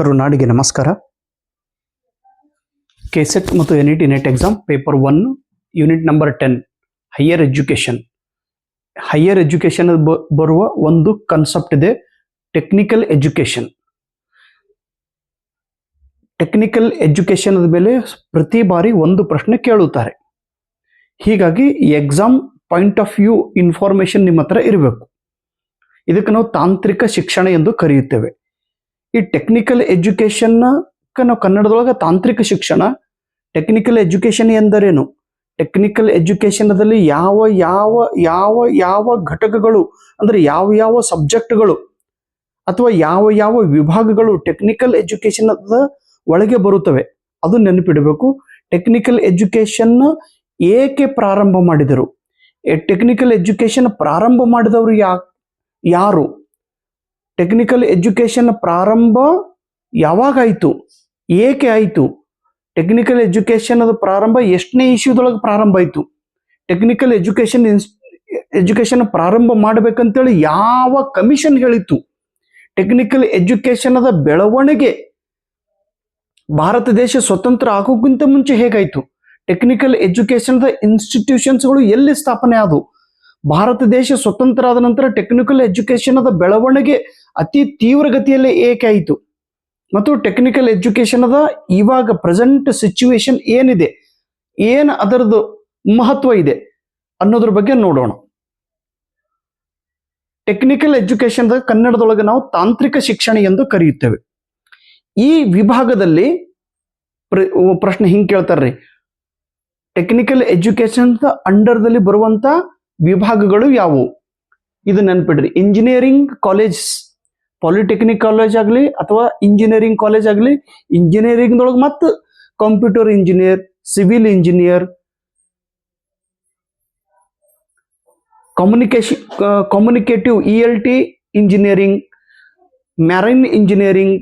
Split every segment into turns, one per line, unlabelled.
ಕರುನಾಡಿಗೆ ನಮಸ್ಕಾರ. ಕೆಸೆಟ್ ಮತ್ತು N E T NET exam paper one, unit number ten, higher education. Higher education ಬರುವ ಒಂದು concept ಇದೆ, technical education. Technical education ಮೇಲೆ ಪ್ರತಿ ಬಾರಿ ಒಂದು ಪ್ರಶ್ನೆ ಕೇಳುತ್ತಾರೆ. ಹೀಗಾಗಿ exam point of view information ನಿಮ್ಮ ಹತ್ರ ಇರಬೇಕು. ಇದಕ್ಕೆ ನಾವು ತಾಂತ್ರಿಕ ಶಿಕ್ಷಣ ಎಂದು ಕರೆಯುತ್ತೇವೆ. ಈ ಟೆಕ್ನಿಕಲ್ ಎಜುಕೇಶನ್ ನಾವು ಕನ್ನಡದೊಳಗೆ ತಾಂತ್ರಿಕ ಶಿಕ್ಷಣ ಟೆಕ್ನಿಕಲ್ ಎಜುಕೇಶನ್ ಎಂದರೇನು? ಟೆಕ್ನಿಕಲ್ ಎಜುಕೇಶನದಲ್ಲಿ ಯಾವ ಯಾವ ಯಾವ ಯಾವ ಘಟಕಗಳು, ಅಂದ್ರೆ ಯಾವ ಯಾವ ಸಬ್ಜೆಕ್ಟ್ಗಳು ಅಥವಾ ಯಾವ ಯಾವ ವಿಭಾಗಗಳು ಟೆಕ್ನಿಕಲ್ ಎಜುಕೇಶನ್ ಒಳಗೆ ಬರುತ್ತವೆ, ಅದು ನೆನಪಿಡಬೇಕು. ಟೆಕ್ನಿಕಲ್ ಎಜುಕೇಶನ್ ಏಕೆ ಪ್ರಾರಂಭ ಮಾಡಿದರು? ಟೆಕ್ನಿಕಲ್ ಎಜುಕೇಶನ್ ಪ್ರಾರಂಭ ಮಾಡಿದವರು ಯಾ ಯಾರು? ಟೆಕ್ನಿಕಲ್ ಎಜುಕೇಶನ್ ಪ್ರಾರಂಭ ಯಾವಾಗಾಯಿತು ಏಕೆ ಆಯಿತು? ಟೆಕ್ನಿಕಲ್ ಎಜುಕೇಶನ್ ಪ್ರಾರಂಭ ಎಷ್ಟನೇ ಇಶ್ಯೂದೊಳಗೆ ಪ್ರಾರಂಭ ಆಯಿತು? ಟೆಕ್ನಿಕಲ್ ಎಜುಕೇಶನ್ ಎಜುಕೇಶನ್ ಪ್ರಾರಂಭ ಮಾಡಬೇಕಂತೇಳಿ ಯಾವ ಕಮಿಷನ್ ಹೇಳಿತ್ತು? ಟೆಕ್ನಿಕಲ್ ಎಜುಕೇಷನದ ಬೆಳವಣಿಗೆ. ಭಾರತ ದೇಶ ಸ್ವತಂತ್ರ ಆಗೋಕ್ಕಿಂತ ಮುಂಚೆ ಹೇಗಾಯಿತು? ಟೆಕ್ನಿಕಲ್ ಎಜುಕೇಷನ್ದ ಇನ್ಸ್ಟಿಟ್ಯೂಷನ್ಸ್ಗಳು ಎಲ್ಲಿ ಸ್ಥಾಪನೆ ಆದವು? ಭಾರತ ದೇಶ ಸ್ವತಂತ್ರ ಆದ ನಂತರ ಟೆಕ್ನಿಕಲ್ ಎಜುಕೇಷನದ ಬೆಳವಣಿಗೆ. ಅತಿ ತೀವ್ರಗತಿಯಲ್ಲಿ ಏಕೆ ಆಯಿತು? ಮತ್ತು ಟೆಕ್ನಿಕಲ್ ಎಜುಕೇಶನ್ ಅದ, ಇವಾಗ ಪ್ರೆಸೆಂಟ್ ಸಿಚುವೇಶನ್ ಏನಿದೆ? ಏನು ಅದರದ್ದು ಮಹತ್ವ ಇದೆ ಅನ್ನೋದ್ರ ಬಗ್ಗೆ ನೋಡೋಣ. ಟೆಕ್ನಿಕಲ್ ಎಜುಕೇಶನ್ ಕನ್ನಡದೊಳಗೆ ನಾವು ತಾಂತ್ರಿಕ ಶಿಕ್ಷಣ ಎಂದು ಕರೆಯುತ್ತೇವೆ. ಈ ವಿಭಾಗದಲ್ಲಿ ಪ್ರಶ್ನೆ ಹಿಂಗೆ ಕೇಳ್ತಾರ್ರಿ. ಟೆಕ್ನಿಕಲ್ ಎಜುಕೇಶನ್ ಅಂಡರ್ದಲ್ಲಿ ಬರುವಂತ ವಿಭಾಗಗಳು ಯಾವುವು? ಇದು ನೆನ್ಪಿಡ್ರಿ. ಇಂಜಿನಿಯರಿಂಗ್ ಕಾಲೇಜ್ ಪಾಲಿಟೆಕ್ನಿಕ್ ಕಾಲೇಜ್ ಆಗಲಿ ಅಥವಾ ಇಂಜಿನಿಯರಿಂಗ್ ಕಾಲೇಜ್ ಆಗಲಿ ಇಂಜಿನಿಯರಿಂಗ್ದೊಳಗೆ ಮತ್ತು computer engineer civil engineer communication communicative E L T engineering marine engineering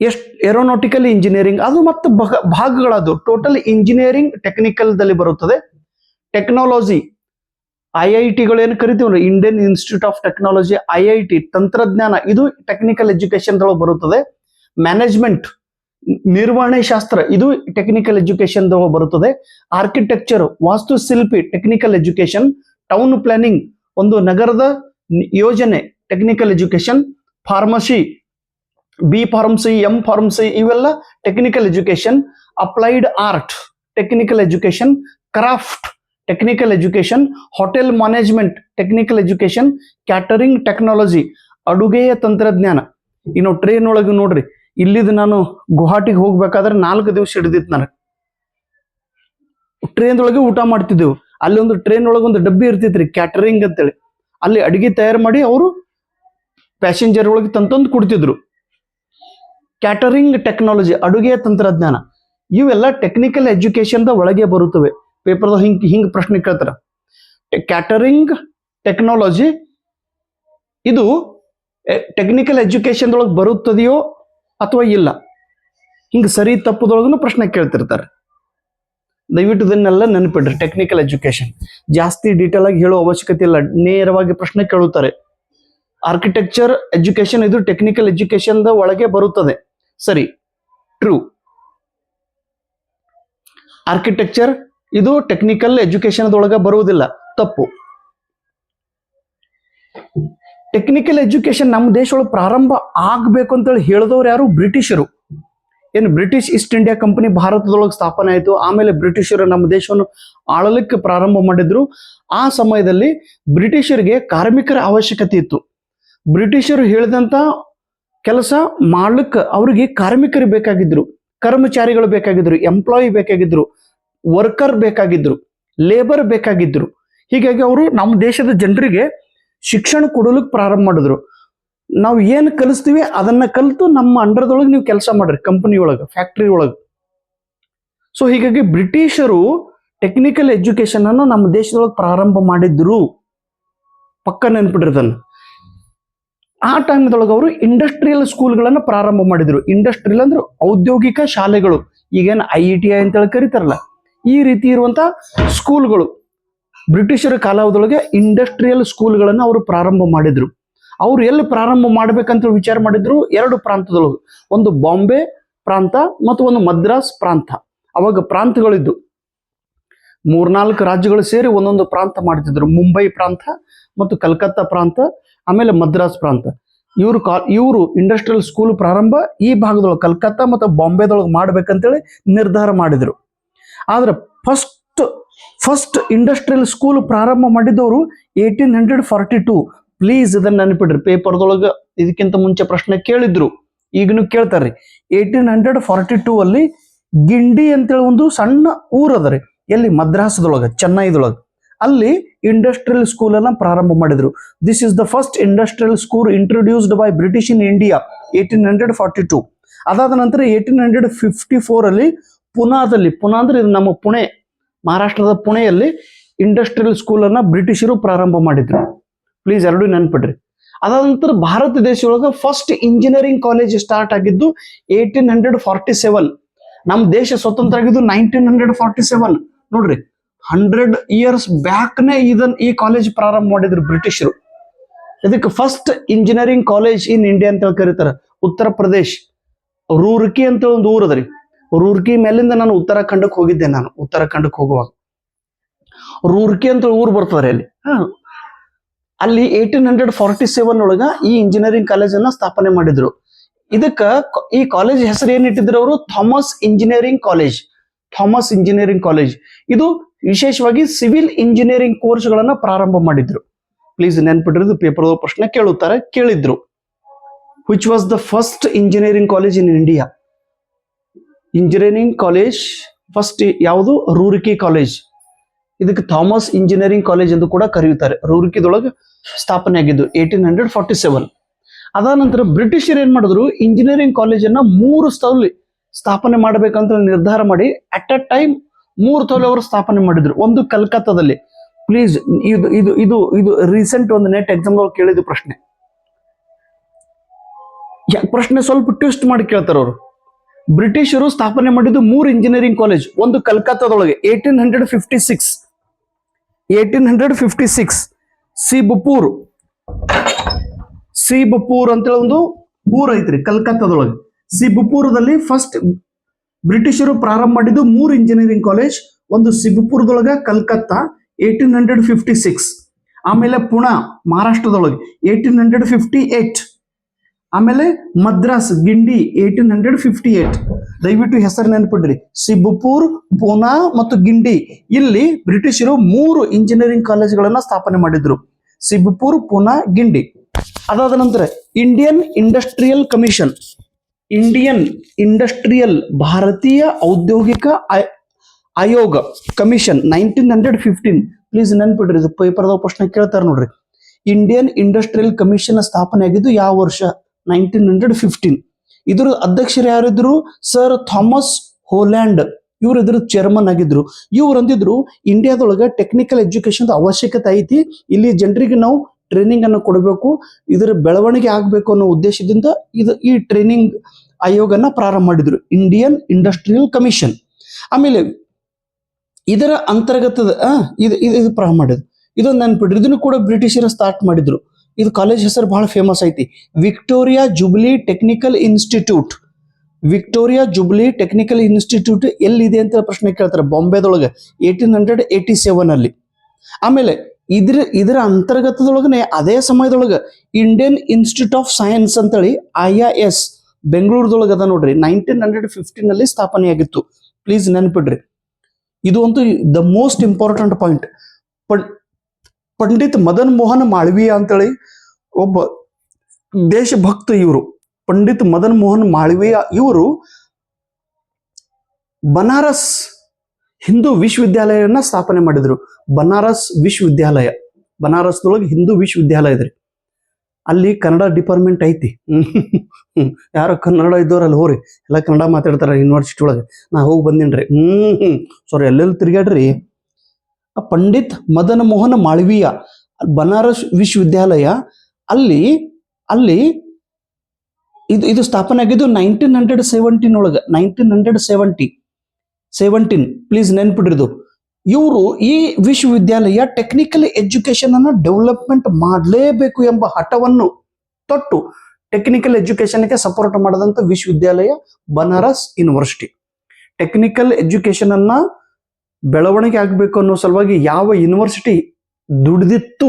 ಎಷ್ಟು ಏರೋನಾಟಿಕಲ್ ಇಂಜಿನಿಯರಿಂಗ್ ಅದು ಮತ್ತು ಭಗ- ಭಾಗಗಳದು. ಟೋಟಲ್ ಇಂಜಿನಿಯರಿಂಗ್ ಟೆಕ್ನಿಕಲ್ದಲ್ಲಿ ಬರುತ್ತದೆ. ಟೆಕ್ನಾಲಜಿ ಐ ಐ ಏನು ಕರಿತೀವಿ Indian Institute of Technology I I T ತಂತ್ರಜ್ಞಾನ, ಇದು ಟೆಕ್ನಿಕಲ್ ಎಜುಕೇಶನ್ ಬರುತ್ತದೆ. ಮ್ಯಾನೇಜ್ಮೆಂಟ್ ನಿರ್ವಹಣೆ ಶಾಸ್ತ್ರ, ಇದು ಟೆಕ್ನಿಕಲ್ ಎಜುಕೇಶನ್ ದೊಳಗೆ ಬರುತ್ತದೆ. ಆರ್ಕಿಟೆಕ್ಚರ್ ವಾಸ್ತುಶಿಲ್ಪಿ ಟೆಕ್ನಿಕಲ್ ಎಜುಕೇಶನ್ ಟೌನ್ ಪ್ಲಾನಿಂಗ್ ಒಂದು ನಗರದ ಯೋಜನೆ technical education pharmacy B pharmacy M pharmacy ಇವೆಲ್ಲ technical education applied art technical education craft technical education hotel management technical education catering technology ಅಡುಗೆಯ ತಂತ್ರಜ್ಞಾನ. ಇನ್ನು ಟ್ರೈನ್ ಒಳಗೆ ನೋಡ್ರಿ ಇಲ್ಲಿದ್ದು ನಾನು ಗುವಾಹಟಿಗೆ ಹೋಗ್ಬೇಕಾದ್ರೆ ನಾಲ್ಕು ದಿವಸ ಹಿಡಿದಿತ್ತು ನನಗೆ. ಟ್ರೈನ್ ಒಳಗೆ ಊಟ ಮಾಡ್ತಿದ್ದೆವು. ಅಲ್ಲಿ ಒಂದು ಟ್ರೈನ್ ಒಳಗೆ ಒಂದು ಡಬ್ಬಿ ಇರ್ತಿತ್ರಿ ಕ್ಯಾಟರಿಂಗ್ ಅಂತೇಳಿ. ಅಲ್ಲಿ ಅಡುಗೆ ತಯಾರು ಮಾಡಿ ಅವರು ಪ್ಯಾಸೆಂಜರ್ ಒಳಗೆ ತಂತಂದು ಕೊಡ್ತಿದ್ರು. ಕ್ಯಾಟರಿಂಗ್ ಟೆಕ್ನಾಲಜಿ ಅಡುಗೆಯ ತಂತ್ರಜ್ಞಾನ. ಇವೆಲ್ಲ ಟೆಕ್ನಿಕಲ್ ಎಜುಕೇಶನ್ದ ಒಳಗೆ ಬರುತ್ತವೆ. ಪೇಪರ್ದ ಹಿಂಗ್ ಹಿಂಗ್ ಪ್ರಶ್ನೆ ಕೇಳ್ತಾರ. ಕ್ಯಾಟರಿಂಗ್ ಟೆಕ್ನಾಲಜಿ ಇದು ಟೆಕ್ನಿಕಲ್ ಎಜುಕೇಶನ್ ಒಳಗೆ ಬರುತ್ತದೆಯೋ ಅಥವಾ ಇಲ್ಲ? ಹಿಂಗ್ ಸರಿ ತಪ್ಪದೊಳಗೂ ಪ್ರಶ್ನೆ ಕೇಳ್ತಿರ್ತಾರೆ. ದಯವಿಟ್ಟು ಇದನ್ನೆಲ್ಲ ನೆನಪಿಡ್ರಿ ಟೆಕ್ನಿಕಲ್ ಎಜುಕೇಶನ್ ಜಾಸ್ತಿ ಡೀಟೇಲ್ ಆಗಿ ಹೇಳೋ ಅವಶ್ಯಕತೆ ಇಲ್ಲ, ನೇರವಾಗಿ ಪ್ರಶ್ನೆ ಕೇಳುತ್ತಾರೆ. ಆರ್ಕಿಟೆಕ್ಚರ್ ಎಜುಕೇಶನ್ ಇದು ಟೆಕ್ನಿಕಲ್ ಎಜುಕೇಶನ್ ಒಳಗೆ ಬರುತ್ತದೆ. ಸರಿ ಟ್ರೂ ಆರ್ಕಿಟೆಕ್ಚರ್ ಇದು ಟೆಕ್ನಿಕಲ್ ಎಜುಕೇಶನ್ ಒಳಗೆ ಬರುವುದಿಲ್ಲ, ತಪ್ಪು. ಟೆಕ್ನಿಕಲ್ ಎಜುಕೇಶನ್ ನಮ್ಮ ದೇಶದೊಳಗೆ ಪ್ರಾರಂಭ ಆಗ್ಬೇಕು ಅಂತೇಳಿ ಹೇಳಿದವ್ರು ಯಾರು? ಬ್ರಿಟಿಷರು. ಏನು ಬ್ರಿಟಿಷ್ ಈಸ್ಟ್ ಇಂಡಿಯಾ ಕಂಪನಿ ಭಾರತದೊಳಗೆ ಸ್ಥಾಪನೆ ಆಯಿತು, ಆಮೇಲೆ ಬ್ರಿಟಿಷರು ನಮ್ಮ ದೇಶವನ್ನು ಆಳಲಿಕ್ಕೆ ಪ್ರಾರಂಭ ಮಾಡಿದ್ರು. ಆ ಸಮಯದಲ್ಲಿ ಬ್ರಿಟಿಷರಿಗೆ ಕಾರ್ಮಿಕರ ಅವಶ್ಯಕತೆ ಇತ್ತು. ಬ್ರಿಟಿಷರು ಹೇಳಿದಂತ ಕೆಲಸ ಮಾಡ್ಲಿಕ್ಕೆ ಅವರಿಗೆ ಕಾರ್ಮಿಕರು ಬೇಕಾಗಿದ್ರು, ಕರ್ಮಚಾರಿಗಳು ಬೇಕಾಗಿದ್ರು ಎಂಪ್ಲಾಯಿ ಬೇಕಾಗಿದ್ರು. ವರ್ಕರ್ ಬೇಕಾಗಿದ್ರು ಲೇಬರ್ ಬೇಕಾಗಿದ್ರು. ಹೀಗಾಗಿ ಅವರು ನಮ್ಮ ದೇಶದ ಜನರಿಗೆ ಶಿಕ್ಷಣ ಕೊಡಲಿಕ್ಕೆ ಪ್ರಾರಂಭ ಮಾಡಿದ್ರು. ನಾವು ಏನು ಕಲಿಸ್ತೀವಿ ಅದನ್ನ ಕಲಿತು ನಮ್ಮ ಅಂಡರ್ದೊಳಗೆ ನೀವು ಕೆಲಸ ಮಾಡ್ರಿ ಕಂಪನಿ ಒಳಗೆ ಫ್ಯಾಕ್ಟ್ರಿ ಒಳಗೆ. ಸೊ ಹೀಗಾಗಿ ಬ್ರಿಟಿಷರು ಟೆಕ್ನಿಕಲ್ ಎಜುಕೇಶನ್ ಅನ್ನು ನಮ್ಮ ದೇಶದೊಳಗೆ ಪ್ರಾರಂಭ ಮಾಡಿದ್ರು. ಪಕ್ಕ ನೆನ್ಪಿಡ್ರದನ್ನು ಆ ಟೈಮ್ದೊಳಗೆ ಅವರು ಇಂಡಸ್ಟ್ರಿಯಲ್ ಸ್ಕೂಲ್ಗಳನ್ನು ಪ್ರಾರಂಭ ಮಾಡಿದ್ರು. ಇಂಡಸ್ಟ್ರಿಯಲ್ ಅಂದ್ರೆ ಔದ್ಯೋಗಿಕ ಶಾಲೆಗಳು. ಈಗೇನು ಐ ಇ ಟಿ ಐ ಅಂತೇಳಿ ಕರೀತಾರಲ್ಲ. ಈ ರೀತಿ ಇರುವಂಥ ಸ್ಕೂಲ್ಗಳು ಬ್ರಿಟಿಷರ ಕಾಲಾವಧಿಯೊಳಗೆ ಇಂಡಸ್ಟ್ರಿಯಲ್ ಸ್ಕೂಲ್ಗಳನ್ನು ಅವರು ಪ್ರಾರಂಭ ಮಾಡಿದ್ರು. ಅವ್ರು ಎಲ್ಲಿ ಪ್ರಾರಂಭ ಮಾಡಬೇಕಂತ ವಿಚಾರ ಮಾಡಿದ್ರು? ಎರಡು ಪ್ರಾಂತದೊಳಗೆ ಒಂದು ಬಾಂಬೆ ಪ್ರಾಂತ ಮತ್ತು ಒಂದು ಮದ್ರಾಸ್ ಪ್ರಾಂತ. ಅವಾಗ ಪ್ರಾಂತಗಳಿದ್ದು ಮೂರ್ನಾಲ್ಕು ರಾಜ್ಯಗಳು ಸೇರಿ ಒಂದೊಂದು ಪ್ರಾಂತ ಮಾಡ್ತಿದ್ರು. ಮುಂಬೈ ಪ್ರಾಂತ ಮತ್ತು ಕಲ್ಕತ್ತಾ ಪ್ರಾಂತ, ಆಮೇಲೆ ಮದ್ರಾಸ್ ಪ್ರಾಂತ. ಇವರು ಕಾ, ಇವರು ಇಂಡಸ್ಟ್ರಿಯಲ್ ಸ್ಕೂಲ್ ಪ್ರಾರಂಭ ಈ ಭಾಗದೊಳಗೆ, ಕಲ್ಕತ್ತಾ ಮತ್ತು ಬಾಂಬೆದೊಳಗೆ ಮಾಡ್ಬೇಕಂತೇಳಿ ನಿರ್ಧಾರ ಮಾಡಿದರು. ಆದ್ರೆ ಫಸ್ಟ್ ಫಸ್ಟ್ ಇಂಡಸ್ಟ್ರಿಯಲ್ ಸ್ಕೂಲ್ ಪ್ರಾರಂಭ ಮಾಡಿದವರು eighteen hundred forty two please ಇದನ್ನು ನೆನಪಿಡ್ರಿ ಪೇಪರ್ದೊಳಗೆ ಇದಕ್ಕಿಂತ ಮುಂಚೆ ಪ್ರಶ್ನೆ ಕೇಳಿದ್ರು. ಈಗನು ಕೇಳ್ತಾರ್ರಿ. ಏಯ್ಟೀನ್ ಹಂಡ್ರೆಡ್ ಫಾರ್ಟಿ ಟೂ ಅಲ್ಲಿ ಗಿಂಡಿ ಅಂತೇಳಿ ಒಂದು ಸಣ್ಣ ಊರ ಅದ ರೀ. ಎಲ್ಲಿ? ಮದ್ರಾಸದೊಳಗೆ, ಚೆನ್ನೈದೊಳಗೆ. ಅಲ್ಲಿ ಇಂಡಸ್ಟ್ರಿಯಲ್ ಸ್ಕೂಲ್ ಅನ್ನ ಪ್ರಾರಂಭ ಮಾಡಿದ್ರು. This is the first industrial school introduced by British in India eighteen hundred forty two ಅದಾದ ನಂತರ ಏಯ್ಟೀನ್ ಹಂಡ್ರೆಡ್ ಫಿಫ್ಟಿ ಫೋರ್ ಅಲ್ಲಿ ಪುನಾದಲ್ಲಿ, ಪುನಾ ಅಂದ್ರೆ ಇದು ನಮ್ಮ ಪುಣೆ, ಮಹಾರಾಷ್ಟ್ರದ ಪುಣೆಯಲ್ಲಿ ಇಂಡಸ್ಟ್ರಿಯಲ್ ಸ್ಕೂಲ್ ಅನ್ನ ಬ್ರಿಟಿಷರು ಪ್ರಾರಂಭ ಮಾಡಿದ್ರು. ಪ್ಲೀಸ್ ಎರಡು ನೆನ್ಪಿಡ್ರಿ. ಅದಾದ ನಂತರ ಭಾರತ ದೇಶದೊಳಗೆ ಫಸ್ಟ್ ಇಂಜಿನಿಯರಿಂಗ್ ಕಾಲೇಜ್ ಸ್ಟಾರ್ಟ್ ಆಗಿದ್ದು ಏಯ್ಟೀನ್ ಹಂಡ್ರೆಡ್ ಫಾರ್ಟಿ ಸೆವೆನ್ ನಮ್ಮ ದೇಶ ಸ್ವತಂತ್ರ ಆಗಿದ್ದು ನೈನ್ಟೀನ್ ಹಂಡ್ರೆಡ್ ಫಾರ್ಟಿ ಸೆವೆನ್ ನೋಡ್ರಿ ಹಂಡ್ರೆಡ್ ಇಯರ್ಸ್ ಬ್ಯಾಕ್ನೇ ಇದನ್ ಈ ಕಾಲೇಜ್ ಪ್ರಾರಂಭ ಮಾಡಿದ್ರು ಬ್ರಿಟಿಷರು. ಇದಕ್ಕೆ first engineering college in India ಅಂತ ಹೇಳಿ ಕರೀತಾರೆ. ಉತ್ತರ ಪ್ರದೇಶ್, ರೂರ್ಕಿ ಅಂತ ಒಂದು ಊರದ್ರಿ. ರೂರ್ಕಿ ಮೇಲಿಂದ ನಾನು ಉತ್ತರಾಖಂಡಕ್ಕೆ ಹೋಗಿದ್ದೆ ನಾನು, ಉತ್ತರಾಖಂಡಕ್ಕೆ ಹೋಗುವಾಗ. ರೂರ್ಕಿ ಅಂತ ಊರು ಬರ್ತದೆ ಅಲ್ಲಿ. ಅಲ್ಲಿ ಏಯ್ಟೀನ್ ಹಂಡ್ರೆಡ್ ಫಾರ್ಟಿ ಸೆವೆನ್ ಒಳಗ ಈ ಇಂಜಿನಿಯರಿಂಗ್ ಕಾಲೇಜನ್ನ ಸ್ಥಾಪನೆ ಮಾಡಿದ್ರು. ಇದಕ್ಕ ಈ ಕಾಲೇಜ್ ಹೆಸರು ಏನಿಟ್ಟಿದ್ರು ಅವರು? Thomas engineering college. Thomas engineering college. ಇದು ವಿಶೇಷವಾಗಿ ಸಿವಿಲ್ ಇಂಜಿನಿಯರಿಂಗ್ ಕೋರ್ಸ್ಗಳನ್ನ ಪ್ರಾರಂಭ ಮಾಡಿದ್ರು. ಪ್ಲೀಸ್ ನೆನ್ಪಿಟ್ಟಿರೋದು ಪೇಪರ್ ಪ್ರಶ್ನೆ ಕೇಳುತ್ತಾರೆ, ಕೇಳಿದ್ರು. Which was the first engineering college in India engineering college first ಯಾವುದು? ರೂರ್ಕಿ ಕಾಲೇಜ್ ಇದಕ್ಕೆ ಥಾಮಸ್ ಇಂಜಿನಿಯರಿಂಗ್ ಕಾಲೇಜ್ ಎಂದು ಕೂಡ ಕರೆಯುತ್ತಾರೆ. ರೂರ್ಕಿದೊಳಗೆ ಸ್ಥಾಪನೆ ಆಗಿದ್ದು ಏಯ್ಟೀನ್ ಹಂಡ್ರೆಡ್ ಫಾರ್ಟಿ ಸೆವೆನ್ ಅದಾದ ನಂತರ ಬ್ರಿಟಿಷರು ಏನ್ ಮಾಡಿದ್ರು? ಇಂಜಿನಿಯರಿಂಗ್ ಕಾಲೇಜನ್ನ ಮೂರು ಸ್ಥಳದಲ್ಲಿ ಸ್ಥಾಪನೆ ಮಾಡಬೇಕಂತ ನಿರ್ಧಾರ ಮಾಡಿ ಅಟ್ ಅ ಟೈಮ್ ಮೂರು ಸ್ಥಳ ಅವರು ಸ್ಥಾಪನೆ ಮಾಡಿದ್ರು. ಒಂದು ಕಲ್ಕತ್ತಾದಲ್ಲಿ. ಪ್ಲೀಸ್ ಇದು ಇದು ಇದು ಇದು ರೀಸೆಂಟ್ ಒಂದು ನೆಟ್ ಎಕ್ಸಾಮ್ ಕೇಳಿದ ಪ್ರಶ್ನೆ. ಪ್ರಶ್ನೆ ಸ್ವಲ್ಪ ಟ್ವಿಸ್ಟ್ ಮಾಡಿ ಕೇಳ್ತಾರೆ ಅವರು. ಬ್ರಿಟಿಷರು ಸ್ಥಾಪನೆ ಮಾಡಿದ್ದು ಮೂರು ಇಂಜಿನಿಯರಿಂಗ್ ಕಾಲೇಜ್ ಒಂದು ಕಲ್ಕತ್ತಾದೊಳಗೆ eighteen hundred fifty six eighteen hundred fifty six Sibpur Sibpur ಅಂತೇಳಿ ಒಂದು ಊರ್ ಐತ್ರಿ, ಕಲ್ಕತ್ತಾದೊಳಗೆ. ಸಿಬಪೂರದಲ್ಲಿ ಫಸ್ಟ್ ಬ್ರಿಟಿಷರು ಪ್ರಾರಂಭ ಮಾಡಿದ್ದು ಮೂರು ಇಂಜಿನಿಯರಿಂಗ್ ಕಾಲೇಜ್ ಒಂದು ಸಿಬಪುರದೊಳಗೆ Calcutta eighteen hundred fifty six ಆಮೇಲೆ ಪುಣಾ, ಮಹಾರಾಷ್ಟ್ರದೊಳಗೆ ಏಯ್ಟೀನ್ ಹಂಡ್ರೆಡ್ ಫಿಫ್ಟಿ ಏಟ್ ಆಮೇಲೆ Madras Guindy eighteen hundred fifty eight ದಯವಿಟ್ಟು ಹೆಸರು ನೆನಪಿಡ್ರಿ. ಸಿಬ್ಬಪುರ್, ಪೂನಾ ಮತ್ತು ಗಿಂಡಿ. ಇಲ್ಲಿ ಬ್ರಿಟಿಷರು ಮೂರು ಇಂಜಿನಿಯರಿಂಗ್ ಕಾಲೇಜ್ಗಳನ್ನ ಸ್ಥಾಪನೆ ಮಾಡಿದ್ರು. ಸಿಬ್ಬಪುರ್, ಪೂನಾ, ಗಿಂಡಿ. ಅದಾದ ನಂತರ Indian industrial commission Indian industrial ಭಾರತೀಯ ಔದ್ಯೋಗಿಕ ಆಯ್- ಆಯೋಗ commission nineteen hundred fifteen please ನೆನ್ಪಿಡ್ರಿ, ಇದು ಪ್ರಶ್ನೆ ಕೇಳ್ತಾರೆ ನೋಡ್ರಿ. ಇಂಡಿಯನ್ ಇಂಡಸ್ಟ್ರಿಯಲ್ ಕಮಿಷನ್ ಸ್ಥಾಪನೆ ಆಗಿದ್ದು ಯಾವ ವರ್ಷ? Nineteen hundred fifteen. ಇದ್ರ ಅಧ್ಯಕ್ಷರು ಯಾರಿದ್ರು? Sir Thomas Holland. ಇವ್ರು ಇದ್ರ ಚೇರ್ಮನ್ ಆಗಿದ್ರು. ಇವ್ರು ಅಂದಿದ್ರು, ಇಂಡಿಯಾದೊಳಗೆ ಟೆಕ್ನಿಕಲ್ ಎಜುಕೇಶನ್ ಅವಶ್ಯಕತೆ ಐತಿ. ಇಲ್ಲಿ ಜನರಿಗೆ ನಾವು ಟ್ರೈನಿಂಗ್ ಅನ್ನು ಕೊಡಬೇಕು. ಇದರ ಬೆಳವಣಿಗೆ ಆಗಬೇಕು ಅನ್ನೋ ಉದ್ದೇಶದಿಂದ ಇದು ಈ ಟ್ರೈನಿಂಗ್ ಆಯೋಗನ ಪ್ರಾರಂಭ ಮಾಡಿದ್ರು. Indian industrial commission. ಆಮೇಲೆ ಇದರ ಅಂತರ್ಗತದ ಇದು ಇದು ಪ್ರಾರಂಭ ಮಾಡಿದ್ರು. ಇದೊಂದು ನೆನ್ಪಿಡ್ರಿ. ಇದನ್ನು ಕೂಡ ಬ್ರಿಟಿಷರು ಸ್ಟಾರ್ಟ್ ಮಾಡಿದ್ರು. ಇದು ಕಾಲೇಜ್ ಹೆಸರು ಬಹಳ ಫೇಮಸ್ ಐತಿ. Victoria Jubilee technical institute. Victoria Jubilee technical institute ಎಲ್ಲಿದೆ ಅಂತ ಪ್ರಶ್ನೆ ಕೇಳ್ತಾರೆ ಬಾಂಬೆದೊಳಗೆ ಏಯ್ಟೀನ್ ಹಂಡ್ರೆಡ್ ಏಯ್ಟಿ ಸೆವೆನ್ ಅಲ್ಲಿ. ಆಮೇಲೆ ಇದ್ರ, ಇದರ ಅಂತರ್ಗತದೊಳಗನೆ ಅದೇ ಸಮಯದೊಳಗೆ ಇಂಡಿಯನ್ ಇನ್ಸ್ಟಿಟ್ಯೂಟ್ ಆಫ್ ಸೈನ್ಸ್ ಅಂತೇಳಿ ಐ ಆ ಎಸ್ ಬೆಂಗಳೂರದೊಳಗೆ ಅದ ನೋಡ್ರಿ ನೈನ್ಟೀನ್ ಹಂಡ್ರೆಡ್ ಫಿಫ್ಟೀನ್ ಅಲ್ಲಿ ಸ್ಥಾಪನೆಯಾಗಿತ್ತು. ಪ್ಲೀಸ್ ನೆನ್ಪಿಡ್ರಿ. ಇದು ಅಂತೂ the most important point Pandit Madan Mohan Malaviya ಅಂತೇಳಿ ಒಬ್ಬ ದೇಶಭಕ್ತ ಇವರು. ಪಂಡಿತ್ ಮದನ್ ಮೋಹನ್ ಮಾಳವೀಯ ಇವರು ಬನಾರಸ್ ಹಿಂದೂ ವಿಶ್ವವಿದ್ಯಾಲಯನ ಸ್ಥಾಪನೆ ಮಾಡಿದ್ರು. ಬನಾರಸ್ ವಿಶ್ವವಿದ್ಯಾಲಯ. ಬನಾರಸ್ದೊಳಗೆ ಹಿಂದೂ ವಿಶ್ವವಿದ್ಯಾಲಯ ಇದ್ರಿ ಅಲ್ಲಿ ಕನ್ನಡ ಡಿಪಾರ್ಟ್ಮೆಂಟ್ ಐತಿ. ಯಾರೋ ಕನ್ನಡ ಇದ್ದವ್ರಲ್ಲಿ, ಹೋರಿ. ಎಲ್ಲ ಕನ್ನಡ ಮಾತಾಡ್ತಾರ ಯೂನಿವರ್ಸಿಟಿ ಒಳಗೆ. ನಾ ಹೋಗಿ ಬಂದಿನ್ರಿ. ಹ್ಮ್ ಹ್ಮ್. ಸಾರಿ ಎಲ್ಲೆಲ್ಲಿ ತಿರ್ಗಾಡ್ರಿ ಪಂಡಿತ್ ಮದನ ಮೋಹನ ಮಾಳವೀಯ ಬನಾರಸ್ ವಿಶ್ವವಿದ್ಯಾಲಯ, ಅಲ್ಲಿ ಅಲ್ಲಿ ಇದು ಇದು ಸ್ಥಾಪನೆ ಆಗಿದ್ದು ನೈನ್ಟೀನ್ ಹಂಡ್ರೆಡ್ ಸೆವೆಂಟೀನ್ ಒಳಗೆ nineteen hundred seventy seventeen please ನೆನ್ಪಿಡ್ರಿದು. ಇವರು ಈ ವಿಶ್ವವಿದ್ಯಾಲಯ ಟೆಕ್ನಿಕಲ್ ಎಜುಕೇಶನ್ ಅನ್ನು ಡೆವಲಪ್ಮೆಂಟ್ ಮಾಡಲೇಬೇಕು ಎಂಬ ಹಠವನ್ನು ತೊಟ್ಟು ಟೆಕ್ನಿಕಲ್ ಎಜುಕೇಶನ್ಗೆ ಸಪೋರ್ಟ್ ಮಾಡಿದಂಥ ವಿಶ್ವವಿದ್ಯಾಲಯ ಬನಾರಸ್ ಯೂನಿವರ್ಸಿಟಿ ಟೆಕ್ನಿಕಲ್ ಎಜುಕೇಶನ್ ಅನ್ನ ಬೆಳವಣಿಗೆ ಆಗಬೇಕು ಅನ್ನೋ ಸಲುವಾಗಿ ಯಾವ ಯೂನಿವರ್ಸಿಟಿ ದುಡಿದಿತ್ತು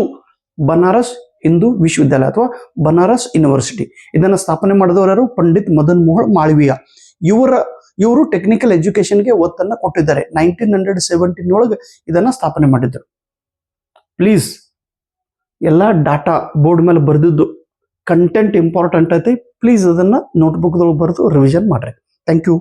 ಬನಾರಸ್ ಹಿಂದೂ ವಿಶ್ವವಿದ್ಯಾಲಯ ಅಥವಾ ಬನಾರಸ್ ಯೂನಿವರ್ಸಿಟಿ ಇದನ್ನ ಸ್ಥಾಪನೆ ಮಾಡಿದವರು? ಪಂಡಿತ್ ಮದನ್ ಮೋಹನ್ ಮಾಳವೀಯ. ಇವರ, ಇವರು ಟೆಕ್ನಿಕಲ್ ಎಜುಕೇಶನ್ಗೆ ಒತ್ತನ್ನ ಕೊಟ್ಟಿದ್ದಾರೆ. ನೈನ್ಟೀನ್ ಹಂಡ್ರೆಡ್ ಸೆವೆಂಟೀನ್ ಒಳಗೆ ಇದನ್ನ ಸ್ಥಾಪನೆ ಮಾಡಿದ್ರು. ಪ್ಲೀಸ್ ಎಲ್ಲ ಡಾಟಾ ಬೋರ್ಡ್ ಮೇಲೆ ಬರೆದಿದ್ದು ಕಂಟೆಂಟ್ ಇಂಪಾರ್ಟೆಂಟ್ ಐತಿ. ಪ್ಲೀಸ್ ಅದನ್ನ ನೋಟ್ಬುಕ್ದೊಳಗೆ ಬರೆದು ರಿವಿಷನ್ ಮಾಡ್ರಿ. Thank you